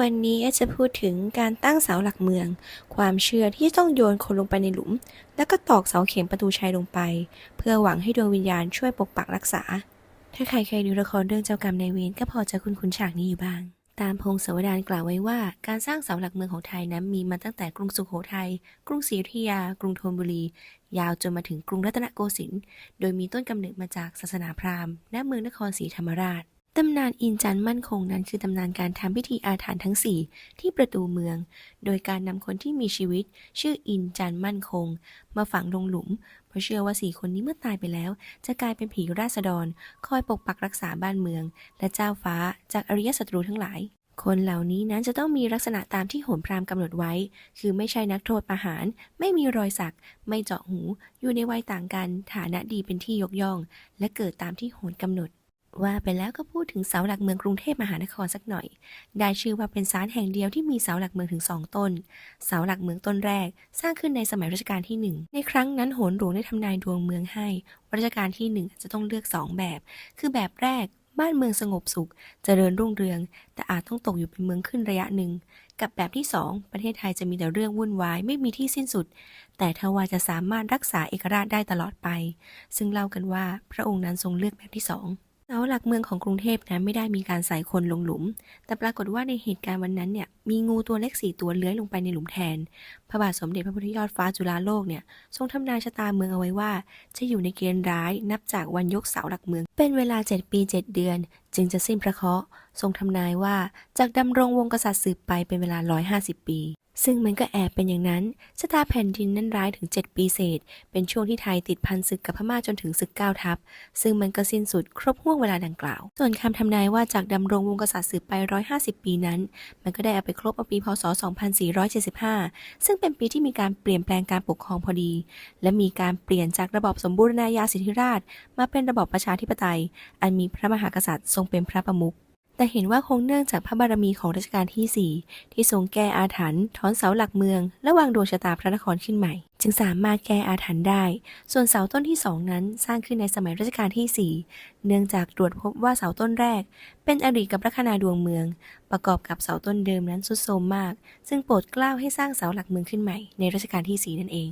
วันนี้จะพูดถึงการตั้งเสาหลักเมือง ความเชื่อที่ต้องโยนคนลงไปในหลุม แล้วก็ตอกเสาเข็มประตูชัยลงไป เพื่อหวังให้ดวงวิญญาณช่วยปกปักรักษา ถ้าใครเคยดูละครเรื่องเจ้ากรรมนายเวรก็พอจะคุ้นคุ้นฉากนี้อยู่บ้าง ตามพงศาวดารกล่าวไว้ว่า การสร้างเสาหลักเมืองของไทยนั้นมีมาตั้งแต่กรุงสุโขทัยกรุงศรีอยุธยา กรุงธนบุรี ยาวจนมาถึงกรุงรัตนโกสินทร์โดยมีต้นกำเนิดมาจากศาสนาพราหมณ์ณเมืองนครศรีธรรมราช ตำนานอินจันมั่นคงนั้นคือตำนานการทำพิธีอาถรรพ์ทั้ง 4 ที่ประตูเมือง โดยการนำคนที่มีชีวิต ชื่ออินจันมั่นคง มาฝังลงหลุม เพราะเชื่อว่าสี่คนนี้เมื่อตายไปแล้ว จะกลายเป็นผีราษฎร คอยปกปักรักษาบ้านเมือง และเจ้าฟ้าจากอริยศัตรูทั้งหลาย คนเหล่านี้นั้นจะต้องมีลักษณะตามที่โหนพราหมณ์กำหนดไว้ คือไม่ใช่นักโทษประหาร ไม่มีรอยสัก ไม่เจาะหู อยู่ในวัยต่างกัน ฐานะดีเป็นที่ยกย่อง และเกิดตามที่โหนกำหนด ว่าไปแล้วก็พูดถึงเสาหลักเมืองกรุงเทพมหานครสักหน่อย ได้ชื่อว่าเป็นศาลแห่งเดียวที่มีเสาหลักเมืองถึงสองต้น เสาหลักเมืองต้นแรก สร้างขึ้นในสมัยรัชกาลที่หนึ่งในครั้งนั้นโหนหลวงได้ทำนายดวงเมืองให้รัชกาลที่หนึ่งจะต้องเลือกสองแบบ คือแบบแรก บ้านเมืองสงบสุข เจริญรุ่งเรือง แต่อาจต้องตกอยู่เป็นเมืองขึ้นระยะหนึ่ง กับแบบที่สองประเทศไทยจะมีแต่เรื่องวุ่นวายไม่มีที่สิ้นสุด แต่ทว่าจะสามารถรักษาเอกราชได้ตลอดไป ซึ่งเล่ากันว่าพระองค์นั้นทรงเลือกแบบที่สองาหลักเมืองของกรุงเทพนั้นไม่ได้มีการใส่คนลงหลุม แต่ปรากฏว่าในเหตุการณ์วันนั้นเนี่ยมีงูตัวเล็กสี่ตัวเลื้อยลงไปในหลุมแทน พระบาทสมเด็จพระพุทธยอดฟ้าจุฬาโลกเนี่ยทรงทำนายชะตาเมืองเอาไว้ว่า จะอยู่ในเกณฑ์ร้ายนับจากวันยกเสาหลักเมือง เป็นเวลา 7 ปี 7 เดือน จึงจะสิ้นพระเคราะห์ทรงทำนายว่าจากดำรงวงกษัตริย์สืบไปเป็นเวลา 150 ปี ซึ่งมันก็แอบเป็นอย่างนั้นชะตาแผ่นดินนั้นร้ายถึง 7 ปีเศษ เป็นช่วงที่ไทยติดพันศึกกับพม่าจนถึงศึกเก้าทัพ ซึ่งมันก็สิ้นสุดครบห่วงเวลาดังกล่าว ส่วนคำทำนายว่าจากดำรงวงกษัตริย์สืบไป 150 ปีนั้น มันก็ได้เอาไปครบเอาปีพศ 2475 ซึ่งเป็นปีที่มีการเปลี่ยนแปลงการปกครองพอดี และมีการเปลี่ยนจากระบอบสมบูรณาญาสิทธิราช มาเป็นระบอบประชาธิปไตย อันมีพระมหากษัตริย์ทรงเป็นพระประมุข แต่เห็นว่าคงเนื่องจากพระบารมีของรัชกาลที่ 4 ที่ทรงแก้อาถรรพ์ถอนเสาหลักเมือง และวางดวงชะตาพระนครขึ้นใหม่ จึงสามารถแก้อาถรรพ์ได้ ส่วนเสาต้นที่สองนั้นสร้างขึ้นในสมัยรัชกาลที่ 4 เนื่องจากตรวจพบว่าเสาต้นแรก เป็นอริกับลัคนาดวงเมือง ประกอบกับเสาต้นเดิมนั้นทรุดโทรมมาก ซึ่งโปรดเกล้าให้สร้างเสาหลักเมืองขึ้นใหม่ในรัชกาลที่ 4 นั่นเอง